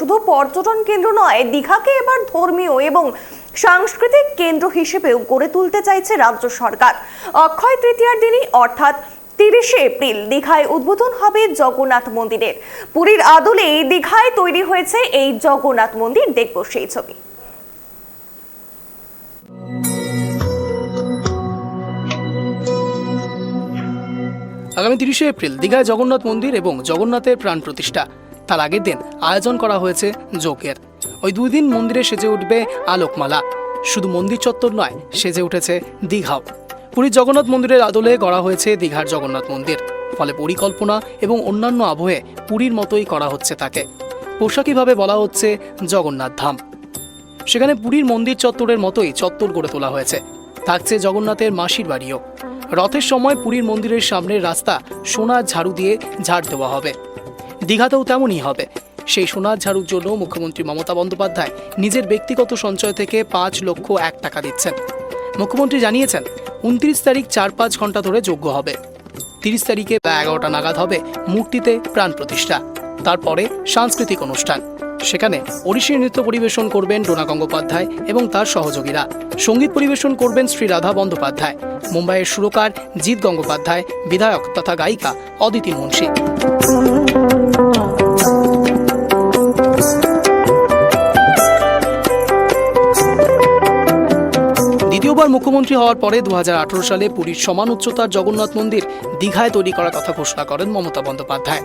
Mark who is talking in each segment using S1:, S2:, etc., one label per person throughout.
S1: শুধু পর্যটন কেন্দ্র নয়, দীঘাকে এবার ধর্মীয় এবং সাংস্কৃতিক কেন্দ্র হিসেবেও গড়ে তুলতে চাইছে রাজ্য সরকার। অক্ষয় তৃতীয়ার দিনই, অর্থাৎ তিরিশে এপ্রিল, দীঘায় উদ্বোধন হবে জগন্নাথ মন্দিরের। পুরীর আদলে দীঘায় তৈরি হয়েছে এই জগন্নাথ মন্দির, দেখব সেই ছবি।
S2: আগামী তিরিশে এপ্রিল, দীঘায় জগন্নাথ মন্দির এবং জগন্নাথের প্রাণ প্রতিষ্ঠা। তার আগের দিন আয়োজন করা হয়েছে যোগের ওই দুই দিন মন্দিরে সেজে উঠবে আলোকমালা। শুধু মন্দির চত্বর নয়, সেজে উঠেছে দীঘাও। পুরীর জগন্নাথ মন্দিরের আদলে গড়া হয়েছে দীঘার জগন্নাথ মন্দির। ফলে পরিকল্পনা এবং অন্যান্য আবহে পুরীর মতোই করা হচ্ছে তাকে। পোশাকিভাবে বলা হচ্ছে জগন্নাথ ধাম। সেখানে পুরীর মন্দির চত্বরের মতোই চত্বর গড়ে তোলা হয়েছে। থাকছে জগন্নাথের মাসির বাড়িও। রথের সময় পুরীর মন্দিরের সামনের রাস্তা সোনার ঝাড়ু দিয়ে ঝাড় দেওয়া হবে। দীঘাতেও তেমনই হবে। সেই সোনার ঝাড়ুর জন্য মুখ্যমন্ত্রী মমতা বন্দ্যোপাধ্যায় নিজের ব্যক্তিগত সঞ্চয় থেকে পাঁচ লক্ষ এক টাকা দিচ্ছেন। মুখ্যমন্ত্রী জানিয়েছেন, উনত্রিশ তারিখ চার পাঁচ ঘণ্টা ধরে যোগ্য হবে। তিরিশ তারিখে প্রায় এগারোটা নাগাদ হবে মূর্তিতে প্রাণ প্রতিষ্ঠা। তারপরে সাংস্কৃতিক অনুষ্ঠান। সেখানে ওড়িশি নৃত্য পরিবেশন করবেন ডোনা গঙ্গোপাধ্যায় এবং তার সহযোগীরা। সংগীত পরিবেশন করবেন শ্রী রাধা বন্দ্যোপাধ্যায়। মুম্বাইয়ের সুরকার জিৎ গঙ্গোপাধ্যায়, বিধায়ক তথা গায়িকা অদিতি মুন্সী। হওয়ার পরে দু সালে পুরীর সমান উচ্চতার জগন্নাথ মন্দির দীঘায় তৈরি করার কথা ঘোষণা করেন মমতা বন্দ্যোপাধ্যায়।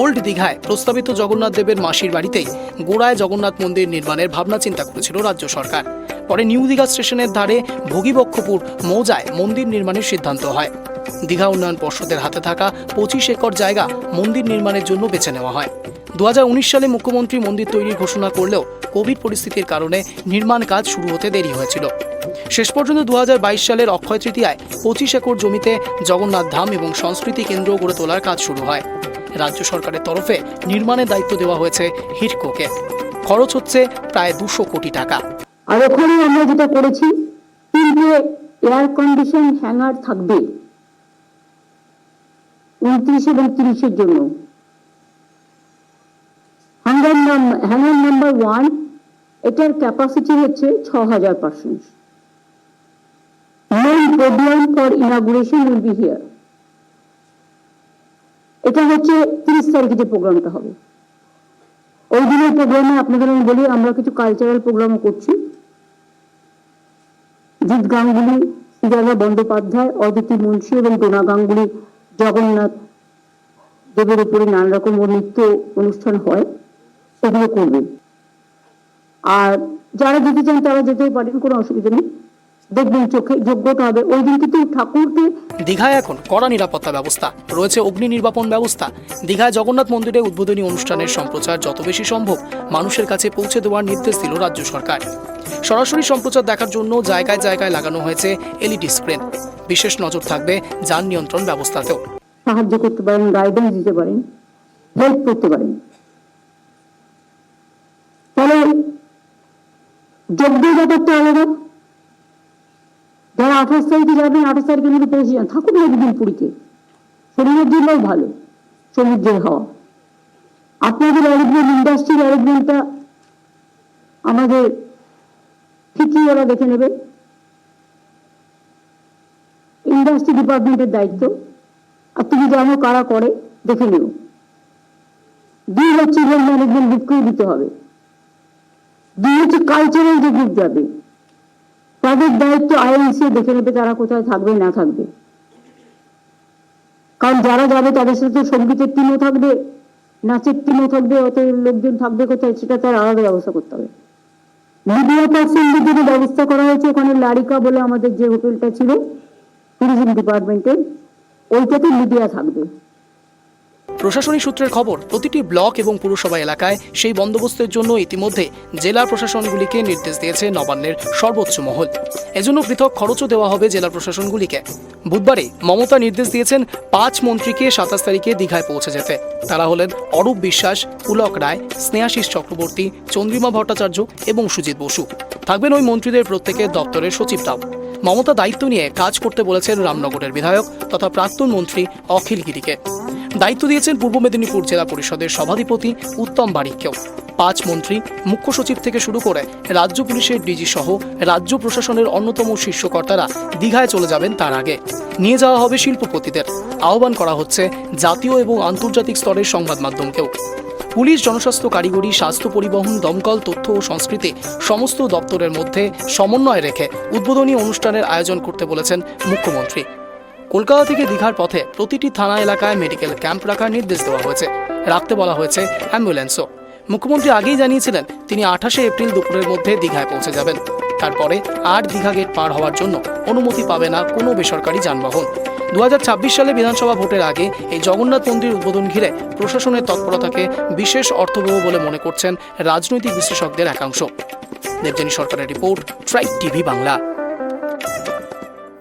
S2: ওল্ড দীঘায় প্রস্তাবিত জগন্নাথ দেবের মাসির বাড়িতেই গোড়ায় জগন্নাথ মন্দির নির্মাণের ভাবনা চিন্তা করেছিল রাজ্য সরকার। পরে নিউ দীঘা স্টেশনের ধারে ভোগীবক্ষপুর মৌজায় মন্দির নির্মাণের সিদ্ধান্ত হয়। দীঘা উন্নয়ন পর্ষদের হাতে থাকা পঁচিশ একর জায়গা মন্দির নির্মাণের জন্য বেছে নেওয়া হয়। দু হাজার উনিশ সালে মুখ্যমন্ত্রী মন্দির তৈরির ঘোষণা করলেও কোভিড পরিস্থিতির কারণে নির্মাণ কাজ শুরু হতে দেরি হয়েছিল। শেষ পর্যন্ত দু সালের অক্ষয় তৃতীয়ায় পঁচিশ একর জমিতে জগন্নাথ ধাম এবং সংস্কৃতি কেন্দ্র গড়ে তোলার কাজ শুরু হয়। রাজ্য সরকারের তরফে নির্মাণের দায়িত্ব দেওয়া হয়েছে হিটকোকে খরচ হচ্ছে প্রায় দুশো কোটি টাকা।
S3: আর ওখানে আমরা যেটা করেছি এয়ার কন্ডিশন হ্যাঙ্গার থাকবে উনত্রিশ এবং তিরিশের জন্য। হ্যাঙ্গার নাম্বার ওয়ান এটার ক্যাপাসিটি হচ্ছে ছ হাজার percent main program for inauguration will be here এটা হচ্ছে তিরিশ তারিখে যে প্রোগ্রামটা হবে। ওই দিনের প্রোগ্রামে আপনাদের আমি বলি, আমরা কিছু কালচারাল প্রোগ্রামও করছি। জিৎ গাঙ্গুলি শ্রীরাধা বন্দ্যোপাধ্যায়, অদিতি মুন্সী এবং ডোনা গাঙ্গুলি, জগন্নাথ দেবের উপরে নানা রকম নৃত্য অনুষ্ঠান হয়, সেগুলো করবে। আর যারা যেতে চান তারা যেতেই পারেন কোনো অসুবিধা নেই। দেখবেন চোখে যোগ্যতা হবে। ওই দিন কিন্তু ঠাকুরকে
S2: দীঘায় এখন কড়া নিরাপত্তা ব্যবস্থা রয়েছে অগ্নি নির্বাপন ব্যবস্থা। দীঘায় জগন্নাথ মন্দিরে উদ্বোধনী অনুষ্ঠানের সম্প্রচার যত বেশি সম্ভব মানুষের কাছে পৌঁছে দেওয়ার নির্দেশ দিল রাজ্য সরকার। সরাসরি সম্প্রচার দেখার জন্য জায়গায় জায়গায় লাগানো হয়েছে এলইডি স্ক্রিন। বিশেষ নজর থাকবে যান নিয়ন্ত্রণ ব্যবস্থাতেও।
S3: সাহায্য করতে পারেন গাইডেন্স দিতে পারেন হেল্প করতে পারেন। তাহলে যোগ্য ব্যাপারটা আলাদা যারা আঠাশ তারিখে যাবেন, আঠাশ তারিখের মধ্যে পৌঁছে যান থাকুন একদিন পুরীতে। শরীরের জন্যও ভালো, সমুদ্রের হাওয়া। আপনাদের অ্যারেঞ্জমেন্ট ইন্ডাস্ট্রির অ্যারেঞ্জমেন্টটা আমাদের ঠিকই ওরা দেখে নেবে। ইন্ডাস্ট্রি ডিপার্টমেন্টের দায়িত্ব। আর তুমি জানো কারা করে, দেখে নিও দুই হচ্ছে ইভেন্ট ম্যানেজমেন্ট গ্রুপকেও দিতে হবে। দুই কালচারাল যে গ্রুপ যাবে। তাদের দায়িত্ব আইএলসি দেখে নেবে তারা কোথায় থাকবে, না থাকবে। কারণ যারা যাবে তাদের সাথে সঙ্গীতের টিমও থাকবে, নাচের টিমও থাকবে অত লোকজন থাকবে কোথায় সেটা তার আলাদা ব্যবস্থা করতে হবে। মিডিয়া পার্সনদের জন্য ব্যবস্থা করা হয়েছে, ওখানে লারিকা বলে আমাদের যে হোটেলটা ছিল ট্যুরিজম ডিপার্টমেন্টের ওইটাতে মিডিয়া থাকবে।
S2: প্রশাসনিক সূত্রের খবর, প্রতিটি ব্লক এবং পুরসভা এলাকায় সেই বন্দোবস্তের জন্য ইতিমধ্যে জেলা প্রশাসনগুলিকে নির্দেশ দিয়েছে নবান্নের সর্বোচ্চ মহল। এজন্য পৃথক খরচও দেওয়া হবে জেলা প্রশাসনগুলিকে। বুধবারে মমতা নির্দেশ দিয়েছেন পাঁচ মন্ত্রীকে সাতাশ তারিখে দীঘায় পৌঁছে যেতে। তারা হলেন অরূপ বিশ্বাস পুলক রায়, স্নেহাশিস চক্রবর্তী, চন্দ্রিমা ভট্টাচার্য এবং সুজিত বসু। থাকবেন ওই মন্ত্রীদের প্রত্যেকের দপ্তরের সচিবরাও মমতা দায়িত্ব নিয়ে কাজ করতে বলেছেন রামনগরের বিধায়ক তথা প্রাক্তন মন্ত্রী অখিল গিরিকে। দায়িত্ব দিয়েছেন পূর্ব মেদিনীপুর জেলা পরিষদের সভাধিপতি উত্তম বারিককেও। পাঁচ মন্ত্রী, মুখ্য সচিব থেকে শুরু করে রাজ্য পুলিশের ডিজি সহ রাজ্য প্রশাসনের অন্যতম শীর্ষকর্তারা দীঘায় চলে যাবেন তার আগে। নিয়ে যাওয়া হবে শিল্পপতিদের। আহ্বান করা হচ্ছে জাতীয় এবং আন্তর্জাতিক স্তরের সংবাদ মাধ্যমকেও। পুলিশ, জনস্বাস্থ্য কারিগরি, স্বাস্থ্য পরিবহন, দমকল, তথ্য ও সংস্কৃতি সমস্ত দপ্তরের মধ্যে সমন্বয় রেখে উদ্বোধনী অনুষ্ঠানের আয়োজন করতে বলেছেন মুখ্যমন্ত্রী। কলকাতা থেকে দীঘার পথে প্রতিটি থানা এলাকায় মেডিকেল ক্যাম্প রাখার নির্দেশ দেওয়া হয়েছে। রাখতে বলা হয়েছে অ্যাম্বুলেন্সও। মুখ্যমন্ত্রী আগেই জানিয়েছিলেন, তিনি আঠাশে এপ্রিল দুপুরের মধ্যে দীঘায় পৌঁছে যাবেন। তারপরে আর দীঘা গেট পার হওয়ার জন্য অনুমতি পাবে না কোনো বেসরকারি যানবাহন। দু হাজার ছাব্বিশ সালে বিধানসভা ভোটের আগে এই জগন্নাথ মন্দির উদ্বোধন ঘিরে প্রশাসনের তৎপরতাকে বিশেষ অর্থবহ বলে মনে করছেন রাজনৈতিক বিশ্লেষকদের একাংশ। দেবজানী সরকারের রিপোর্ট ট্রাইব টিভি বাংলা।